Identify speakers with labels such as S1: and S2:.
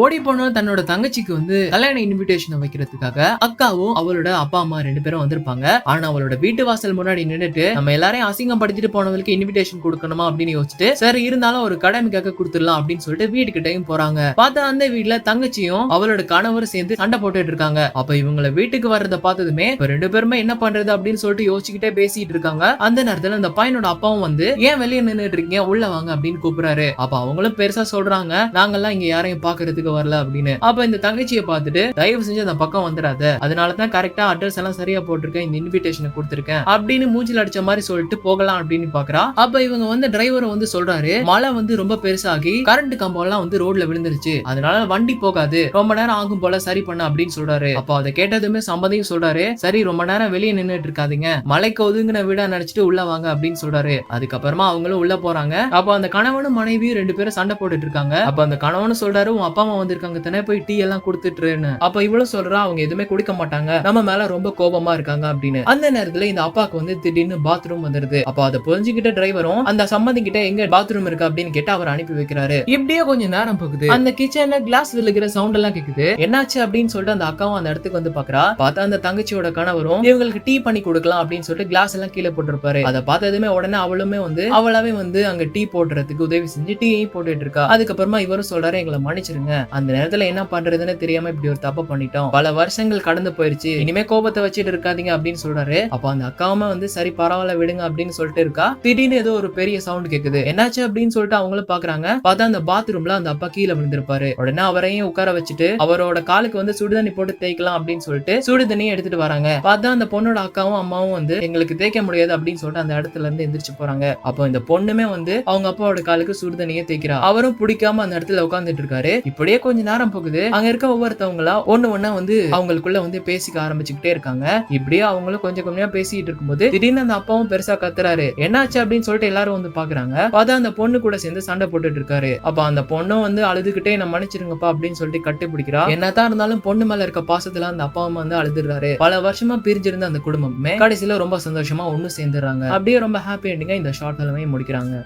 S1: ஓடி போன தன்னோட தங்கச்சிக்கு வந்து கல்யாண இன்விடேஷன் வைக்கிறதுக்காக அக்காவும் அவளோட அப்பா அம்மா ரெண்டு பேரும் வந்திருப்பாங்க. ஆனா அவளோட வீட்டு வாசல் முன்னாடி நின்றுட்டு நம்ம எல்லாரையும் அசிங்கப்படுத்திட்டு போனவங்களுக்கு இன்விடேஷன் கொடுக்கணுமா அப்படின்னு யோசிச்சுட்டு சரி இருந்தாலும் ஒரு கடமைக்காக கொடுத்துடலாம் அப்படின்னு சொல்லிட்டு வீட்டுக்கிட்டையும் போறாங்க. பார்த்தா அந்த வீட்டுல தங்கச்சியும் அவளோட கணவரும் சேர்ந்து சண்டை போட்டுட்டு இருக்காங்க. அப்ப இவங்களை வீட்டுக்கு வர்றத பார்த்ததுமே ரெண்டு பேருமே என்ன பண்றது அப்படின்னு சொல்லிட்டு யோசிச்சுக்கிட்டே பேசிட்டு இருக்காங்க. அந்த நேரத்துல அந்த பையனோட அப்பாவும் வந்து ஏன் வெளியே நின்றுட்டு இருக்கீங்க? உள்ள வாங்க அப்படின்னு கூப்பிடுறாரு. அப்ப அவங்களும் பெருசா சொல்றாங்க. நாங்கெல்லாம் இங்க யாரையும் பாக்குறதுக்கு வரல அப்படின்னு. அப்ப இந்த தங்கச்சியை பார்த்துட்டு தயவு செஞ்சு அந்த பக்கம் வந்துடாத அதனால தான் கரெக்டா அட்ரஸ் எல்லாம் சரியா போட்டிருக்கேன். இந்த இன்விடேஷனை கொடுத்துருக்கேன். அப்படின்னு மூஞ்சில் அடிச்ச மாதிரி சொல்லிட்டு போகலாம் அப்படின்னு பாக்குறா. அப்ப இவங்க வந்து டிரைவர் வந்து சொல்றாரு மழை வந்து ரொம்ப பெருசாகி கரண்ட் கம்பம் எல்லாம் வந்து ரோட்ல விழுந்துருச்சு. அதனால வண்டி போகாது. ரொம்ப நேரம் ஆகும் போல சரி பண்ண அப்படின்னு சொல்றாரு. அப்போ அதை கேட்டதுமே சம்பந்தியும் சொல்றாரு சரி ரொம்ப நேரம் வெளியே நின்னுட்டு இருக்காதீங்க. மலைக்கு ஒதுங்கின வீடா நினைச்சிட்டு உள்ள வாங்க அப்படின்னு சொல்றாரு. அதுக்கப்புறமா அவங்களும் உள்ள போறாங்க. அப்ப அந்த கணவனும் மனைவியும் ரெண்டு பேரும் சண்டை போட்டுட்டு இருக்காங்க. அப்ப அந்த கணவனும் சொல்றாரு உன் அப்பா அம்மா வந்திருக்காங்க தானே? போய் டீ எல்லாம் கொடுத்துட்டுருன்னு அப்ப இவ்வளவு சொல்றா அவங்க எதுவுமே குடிக்க மாட்டாங்க. நம்ம மேல ரொம்ப கோபமா இருக்காங்க அப்படின்னு. அந்த நேரத்துல இந்த அப்பாக்கு வந்து திடீர்னு பாத்ரூம் வந்துருது. அப்ப அதை புரிஞ்சுக்கிட்ட டிரைவரும் அந்த சம்மதி கிட்ட எங்க பாத்ரூம் இருக்கு? அப்படின்னு கேட்டு அவர் அனுப்பி வைக்கிறாரு. இப்படியே கொஞ்சம் நேரம் போகுது. அந்த கிச்சன்ல கிளாஸ் விழுகிற சவுண்ட் எல்லாம் கேக்குது. என்னாச்சு அப்படின்னு சொல்லிட்டு அந்த அக்காவும் அந்த இடத்துக்கு வந்து பாக்குறா. பார்த்தா அந்த தங்கச்சியோட கணவரும் இவங்களுக்கு டீ பண்ணி கொடுக்கலாம் அப்படின்னு சொல்லிட்டு கிளாஸ் எல்லாம் கீழே போட்டிருப்பாரு. அதை பார்த்ததுமே உடனே அவளுமே வந்து அவளாவே வந்து அங்க டீ போடுறதுக்கு உதவி செஞ்சு டீயையும் போட்டுட்டு இருக்கா. அதுக்கப்புறமா இவரும் சொல்றாரு எங்களை மன்னிச்சிருங்க. அந்த நேரத்துல என்ன பண்றதுன்னு தெரியாம இப்படி ஒரு தப்பு பண்ணிட்டோம். பல வருஷங்கள் கடந்து போயிருச்சு. இனிமே கோபத்தை வச்சுட்டு இருக்காதீங்க அப்படின்னு சொல்றாரு. அப்ப அந்த அக்காவுமே வந்து சரி பரவாயில்ல விடுங்க அப்படின்னு சொல்லிட்டு இருக்கா. திடீர்னு ஏதோ ஒரு பெரிய சவுண்ட் கேக்குது. என்னாச்சு? அப்படின்னு சொல்லிட்டு அவங்களும் பாக்குறாங்க. பார்த்தா அந்த பாத்ரூம்ல அந்த அப்பா கீழே விழுந்திருப்பாரு. உடனே அவரையும் உட்கார வச்சுட்டு அவரோட காலுக்கு வந்து சுடுதண்ணி போட்டு தேய்க்கலாம் அப்படின்னு சொல்லிட்டு சுடுதண்ணியும் எடுத்துட்டு வராங்க. பார்த்தா அந்த பொண்ணோட அக்காவும் அம்மாவும் வந்து எங்களுக்கு தேய்க்க முடியாது அப்படின்னு சொல்லிட்டு அந்த இடத்துல இருந்து எந்திரிச்சு போறாங்க. அப்போ இந்த பொண்ணுமே வந்து அவங்க அப்பாவோட காலுக்கு சுடுதண்ணியை தேய்க்கிறா. அவரும் பிடிக்காம அந்த இடத்துல உட்கார்ந்துட்டு இருக்காரு. இப்படி அப்படியே கொஞ்ச நேரம் போகுது. அங்க இருக்க ஒவ்வொருத்தவங்களா ஒண்ணு ஒண்ணா வந்து அவங்களுக்குள்ள வந்து பேசிக்க ஆரம்பிச்சுக்கிட்டே இருக்காங்க. இப்படியே அவங்களும் கொஞ்சம் கொஞ்சமா பேசிட்டு இருக்கும்போது திடீர்னு அந்த அப்பாவும் பெருசா கத்துறாரு. என்னாச்சு? அப்படின்னு சொல்லிட்டு எல்லாரும் வந்து பாக்குறாங்க. பார்த்தா அந்த பொண்ணு கூட சேர்ந்து சண்டை போட்டுட்டு இருக்காரு. அப்ப அந்த பொண்ணும் வந்து அழுதுகிட்டே என்ன மன்னிச்சிருங்கப்பா அப்படின்னு சொல்லிட்டு கட்டுப்பிடிக்கிறா. என்னதான் இருந்தாலும் பொண்ணு மேல இருக்க பாசத்துல அந்த அப்பா அம்மா வந்து அழுதுறாரு பல வருஷமா பிரிஞ்சிருந்த அந்த குடும்பமே கடைசியில ரொம்ப சந்தோஷமா ஒண்ணு சேர்ந்துடுறாங்க. அப்படியே ரொம்ப ஹாப்பி எண்டிங்கா இந்த ஷார்ட் ஃபிலிமையும் முடிக்கிறாங்க.